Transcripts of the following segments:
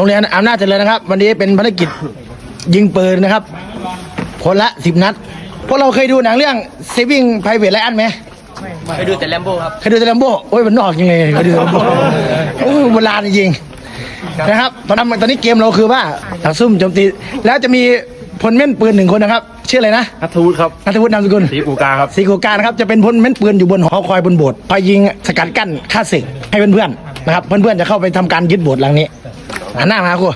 โรงเรียนอำนาจเจริญนะครับ วันนี้เป็นภารกิจยิงปืนนะครับ คนละสิบนัดพวกเราเคยดูหนังเรื่อง Saving Private Ryan ไหมไปดูแต่แลมโบ้ครับเคยดูแต่ลัมโบ้โอ้ยมันนอกจริงเลยเคยดูแต่ลัมโบ้โอ้ยโบราณจริงๆนะครับตอนนั้นตอนนี้เกมเราคือว่าดักซุ่มโจมตีแล้วจะมีพลเม่นปืนหนึ่งคนนะครับชื่ออะไรนะนัทวุฒิครับนัทวุฒินามสกุลศรีกูกาครับสีกูการนะครับจะเป็นพลเม่นปืนอยู่บนหอคอยบนโบสถ์คอยยิงสกัดกั้นฆ่าศึกให้เพื่อนๆนะครับเพื่อนๆจะเข้าไปทำการยึดโบสถ์หลังนี้ หันหน้ามาครู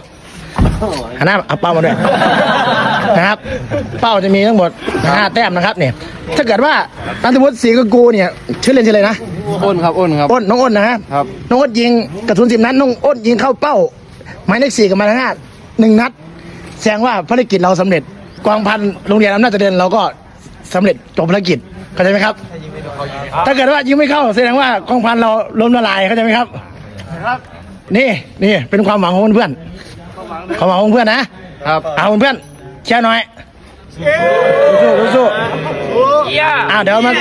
หันหน้าเอาเป้ามาด้วยนะครับ เป้าจะมีทั้งหมดห้าแต้มนะครับเนี่ยถ้าเกิดว่านัทวุฒิศรีกูเนี่ยชื่อเล่นชื่ออะไรนะอ้นครับอ้นครับอ้นน้องอ้นนะฮะครับน้องอ้นยิงกระสุนสิบนัดน้องอ้นยิงเข้าเป้าหมายเลขสี่กับหมายเลขห้าหนึ่งนัดแสดงว่าภารกิจเราสำเร็จกองพันโรงเรียนอำนาจเจริญเราก็สำเร็จจบภารกิจเข้าใจไหมครับ ถ้าเกิดว่ายิงไม่เข้าแสดงว่ากองพันเราล้มละลายเข้าใจไหมครับ นี่นี่เป็นความหวังของเพื่อนๆความหวังของเพื่อนนะครับเอาเพื่อนๆแช่ร์หน่อยสู้ๆสู้ๆอ่าเดี๋ยวมา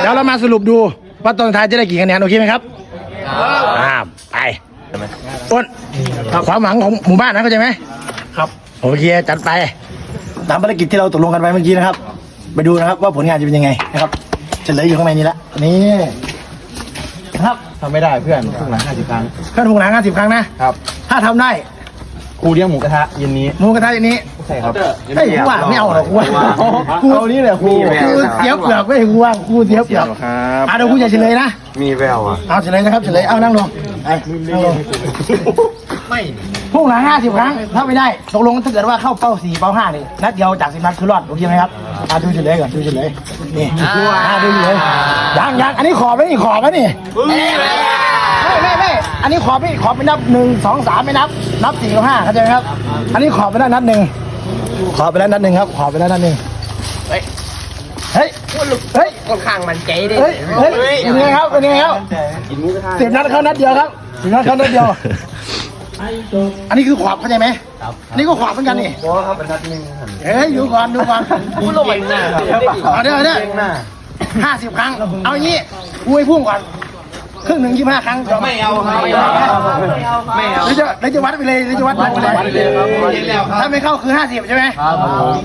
เดี๋ยวเรามาสรุปดูว่าตอนท้ายจะได้กี่คะแนนโอเคไหมครับอ่าไปอ้นความหวังของหมู่บ้านนะเข้าใจไหมครับโอเคจัดไปตามภารกิจที่เราตกลงกันไว้เมื่อกี้นะครับ ไปดูนะครับว่าผลงานจะเป็นยังไงนะครับเฉลยอยู่ข้างในนี้ละนี่นะครับ ทำไม่ได้เพื่อนทุกหลังห้าสิบครั้งเพื่อนถูกหนังห้าสิบครั้งนะ ครับ ถ้าทำได้ครูเลี้ยงหมูกระทะเย็นนี้หมูกระทะอย่างนี้ใช่ครับเฮ้ยกูว่าไม่เอาหรอกกูว่ากูเอานี่แหละครูกูเสียเปลือกไม่กูว่ากูเสียเปลือกครับอะเดี๋ยวกูจะเฉลยนะมีแววอะเอาเฉลยนะครับเฉลยเอานั่งลงไอ้นั่งลง ไม่พุ่งหลังห้าสิบครั้ง ถ้าไม่ได้ตกลงถ้าเกิดว่าเข้าเป้าสี่เป้าห้านี่นัดเดียวจากสิบนัดคือรอดโอเคไหมครับอะดูเฉลยก่อนดูเฉลยนี่อะดูเฉลยยังยังอันนี้ขอบไหมนี่ขอบไหมนี่ไม่ไม่ไม่อันนี้ขอบไม่ขอบไม่นับหนึ่งสองสามไม่นับ นับสี่กับห้าเข้าใจไหมครับ อันนี้ขอบไปแล้วนัดหนึ่งขอบไปแล้วนัดหนึ่งครับ ขอบไปแล้วนัดหนึ่งเฮ้ยเฮ้ยเฮ้ยค่อนข้างมันใจดิเฮ้ยเฮ้ยเป็นไงครับเป็นไงครับสิบนัดเข้านัดเดียวครับสิบนัดเข้านัดเดียว อันนี้คือขวบเข้าใจไหมครับอันนี้ก็ขวบเหมือนกันนี่โอ้ครับเป็นนัดหนึ่งเฮ้ยดูก่อนดูก่อนพูดลงไปหน้าเอาเด้อเอาเด้อห้าสิบครั้ง เอาอย่างนี้กูให้พุ่งก่อนครึ่งหนึ่งยี่ห้าครั้งไม่เอาไม่เอาไม่เอาแล้วจะแล้วจะวัดไปเลยแล้วจะวัดไปเลยถ้าไม่เข้าคือห้าสิบใช่ไหมครับ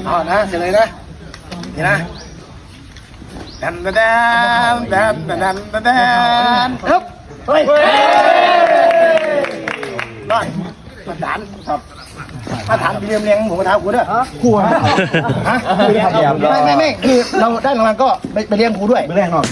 อ๋อนะเสร็จเลยนะนี่นะดันดันดันดันดันดันดันฮึบเฮ้ย รอดมาฐานครับมาฐานเรียมเลี้ยงหมูกระทะกูด้วยครูฮะฮะไม่ไม่ไม่คือเราได้รางวัลก็ไปไปเลี้ยงครูด้วยไม่แรกหน่อย